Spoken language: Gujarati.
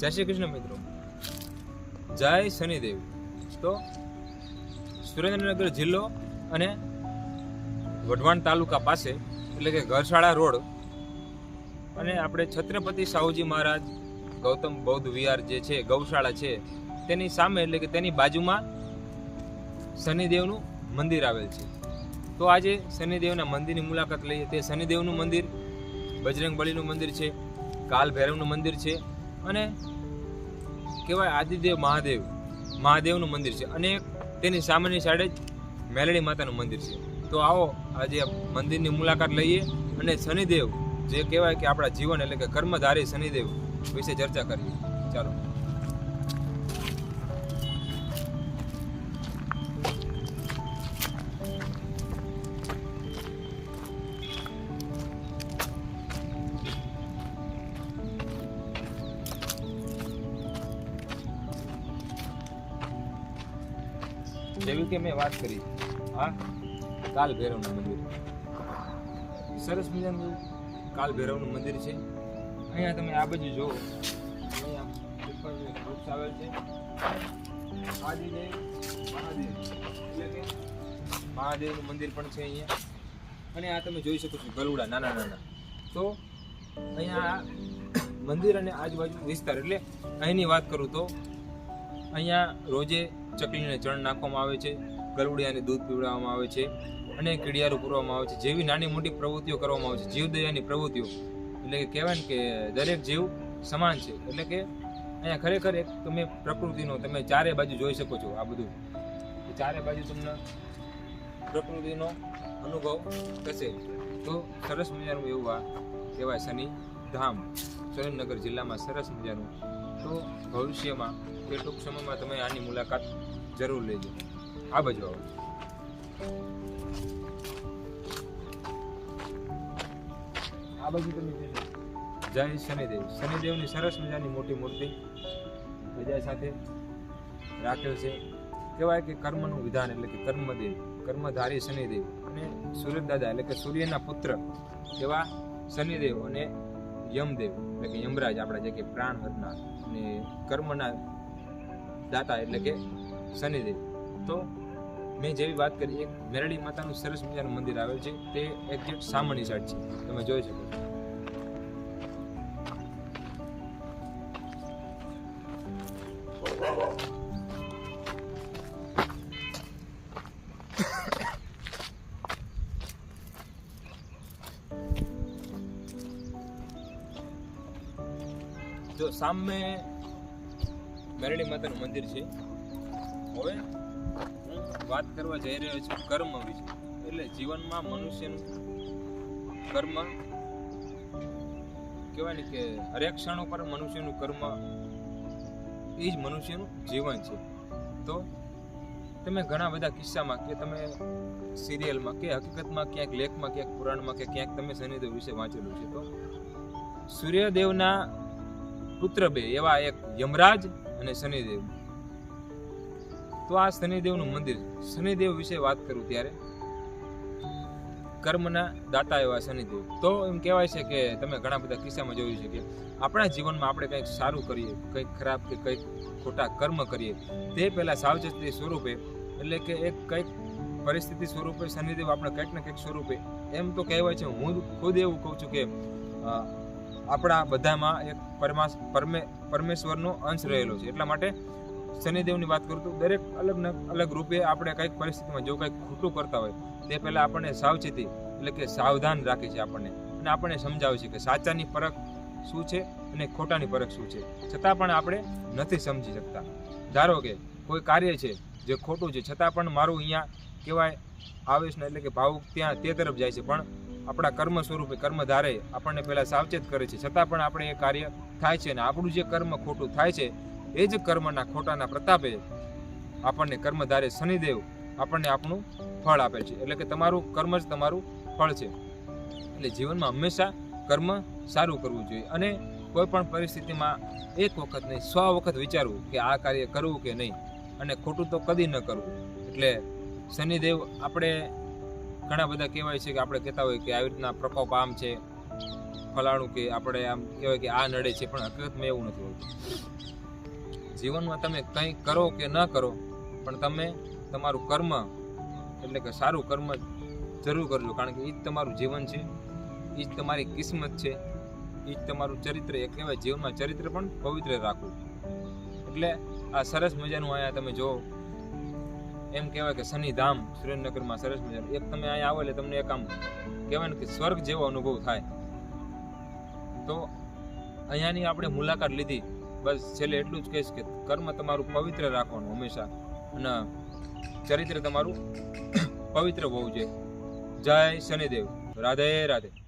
જય શ્રી કૃષ્ણ મિત્રો. જય શનિદેવ. તો સુરેન્દ્રનગર જિલ્લો અને વઢવાણ તાલુકા પાસે, એટલે કે ઘરશાળા રોડ, અને આપણે છત્રપતિ સાહુજી મહારાજ, ગૌતમ બૌદ્ધ વિહાર જે છે, ગૌશાળા છે, તેની સામે એટલે કે તેની બાજુમાં શનિદેવનું મંદિર આવેલ છે. તો આજે શનિદેવના મંદિરની મુલાકાત લઈએ. તે શનિદેવનું મંદિર બજરંગ બલીનું મંદિર છે કાલ ભૈરવનું મંદિર છે અને કહેવાય આદિદેવ મહાદેવ. મહાદેવનું મંદિર છે અને તેની સામેની સાઈડે જ મેલડી માતાનું મંદિર છે. તો આવો આજે મંદિરની મુલાકાત લઈએ અને શનિદેવ જે કહેવાય કે આપણા જીવન એટલે કે કર્મધારી શનિદેવ વિશે ચર્ચા કરીએ. ચાલો. જેવી કે મેં વાત કરી આ કાલ ભૈરવનું મંદિર. સરસ મજાનું કાલ ભૈરવનું મંદિર છે. અહીંયા તમે આ બાજુ જુઓ. અહીંયા વૃક્ષ આવેલ છે. આદિદેવ મહાદેવ. એટલે કે મહાદેવનું મંદિર પણ છે અહીંયા. અને આ તમે જોઈ શકો છો ગલુડા નાના નાના. તો અહીંયા મંદિર અને આજુબાજુ વિસ્તાર. એટલે અહીંની વાત કરું તો અહીંયા રોજે ચકલીને ચણ નાખવામાં આવે છે ગલુડિયાને દૂધ પીવડાવવામાં આવે છે અને કીડિયારું પૂરવામાં આવે છે. જેવી નાની મોટી પ્રવૃત્તિઓ કરવામાં આવે છે. જીવદયાની પ્રવૃત્તિઓ. એટલે કે કહેવાય ને કે દરેક જીવ સમાન છે. એટલે કે અહીંયા ખરેખર એક તમે પ્રકૃતિનો, તમે ચારે બાજુ જોઈ શકો છો આ બધું. ચારે બાજુ તમને પ્રકૃતિનો અનુભવ થશે. તો સરસ મજાનું એવું આ કહેવાય શનિ ધામ. સુરેન્દ્રનગર જિલ્લામાં સરસ મજાનું તો ભવિષ્યમાં કે ટૂંક સમયમાં તમે આની મુલાકાત જરૂર લેજો. આ બાજુ આવો. આ બાજુ તમે જય શનિદેવ. શનિદેવની સરસ મજાની મોટી મૂર્તિ પ્રજા સાથે રાખેલ છે. કહેવાય કે કર્મનું વિધાન એટલે કે કર્મદેવ કર્મધારી શનિદેવ અને સૂર્યદાદા એટલે કે સૂર્યના પુત્ર એવા શનિદેવ અને યમદેવ, એટલે કે યમરાજ આપણા જે કે પ્રાણ હરનાર અને કર્મના દાતા એટલે કે શનિદેવ. તો મેં જેવી વાત કરી, એક મેરડી માતાનું સરસ મજાનું મંદિર આવેલ છે, તે એક્ઝેક્ટ સામાન્ય સાઈડ છે, તમે જોઈ શકો છો. જો સામે મેરડી માતાનું મંદિર છે. હવે હું વાત કરવા જઈ રહ્યો છું કર્મ વિશે. એટલે જીવનમાં મનુષ્યનું કર્મ કહેવાય ને કે હરેક ક્ષણો પર મનુષ્યનું કર્મ એ જ મનુષ્યનું જીવન છે. તો તમે ઘણા બધા કિસ્સામાં કે તમે સિરિયલમાં કે હકીકતમાં ક્યાંક લેખમાં, ક્યાંક પુરાણમાં કે ક્યાંક તમે શનિદેવ વિશે વાંચેલું છે. તો સૂર્યદેવના પુત્ર બે, એવા એક યમરાજ અને શનિદેવ. તો આ શનિદેવનું મંદિર શનિદેવ વિશે વાત કરું ત્યારે. કર્મના દાતા એવા શનિદેવ. તો એમ કહેવાય છે કે તમે ઘણા બધા કિસ્સામાં જોયું છે કે આપણા જીવનમાં આપણે કંઈક સારું કરીએ, કંઈક ખરાબ કે કંઈક ખોટા કર્મ કરીએ, તે પહેલાં સાવચેતી સ્વરૂપે, એટલે કે એક કંઈક પરિસ્થિતિ સ્વરૂપે શનિદેવ આપણે કંઈક ને કંઈક સ્વરૂપે, એમ તો કહેવાય છે. હું ખુદ એવું કહું છું કે આપણા બધામાં એક પરમાસ પરમે પરમેશ્વરનો અંશ રહેલો છે. એટલા માટે શનિદેવની વાત કરું તો દરેક અલગ અલગ રૂપે આપણે કંઈક પરિસ્થિતિમાં જો કંઈક ખોટું કરતા હોય, તે પહેલાં આપણને સાવચેતી એટલે કે સાવધાન રાખે છે આપણને. અને આપણને સમજાવે છે કે સાચાની પરખ શું છે અને ખોટાની પરખ શું છે. છતાં પણ આપણે નથી સમજી શકતા. ધારો કે કોઈ કાર્ય છે જે ખોટું છે, છતાં પણ મારું અહીંયા કહેવાય આવેશના એટલે કે ભાવુક ત્યાં તે તરફ જાય છે. પણ આપણા કર્મ સ્વરૂપે કર્મધારે આપણને પહેલાં સાવચેત કરે છે. છતાં પણ આપણે એ કાર્ય થાય છે અને આપણું જે કર્મ ખોટું થાય છે, એ જ કર્મના ખોટાના પ્રતાપે આપણને કર્મધારે શનિદેવ આપણને આપણું ફળ આપે છે. એટલે કે તમારું કર્મ જ તમારું ફળ છે. એટલે જીવનમાં હંમેશા કર્મ સારું કરવું જોઈએ અને કોઈ પણ પરિસ્થિતિમાં એક વખત નહીં, સો વખત વિચારવું કે આ કાર્ય કરવું કે નહીં. અને ખોટું તો કદી ન કરવું. એટલે શનિદેવ આપણે ઘણા બધા કહેવાય છે કે આપણે કહેતા હોય કે આવી રીતના પ્રકોપ આમ છે, ફલાણું કે આપણે આમ કહેવાય કે આ નડે છે, પણ હકીકતમાં એવું નથી હોતું. જીવનમાં તમે કંઈ કરો કે ન કરો, પણ તમે તમારું કર્મ, એટલે કે સારું કર્મ જરૂર કરજો, કારણ કે એ જ તમારું જીવન છે એ જ તમારી કિસ્મત છે એ જ તમારું ચરિત્ર, એ કહેવાય જીવનમાં ચરિત્ર પણ પવિત્ર રાખવું. એટલે આ સરસ મજાનું અહીંયા તમે જો એમ કહેવાય કે શનિધામ સુરેન્દ્રનગરમાં સરસ મજાનું. એક તમે અહીંયા આવો એટલે તમને એક આમ કહેવાય ને કે સ્વર્ગ જેવો અનુભવ થાય. તો અહીંયાની આપણે મુલાકાત લીધી. બસ છેલ્લે એટલું જ કહીશ કે કર્મ તમારું પવિત્ર રાખવાનું હંમેશા. અને ચરિત્ર તમારું પવિત્ર હોવું જોઈએ. જય શનિદેવ. રાધે રાધે.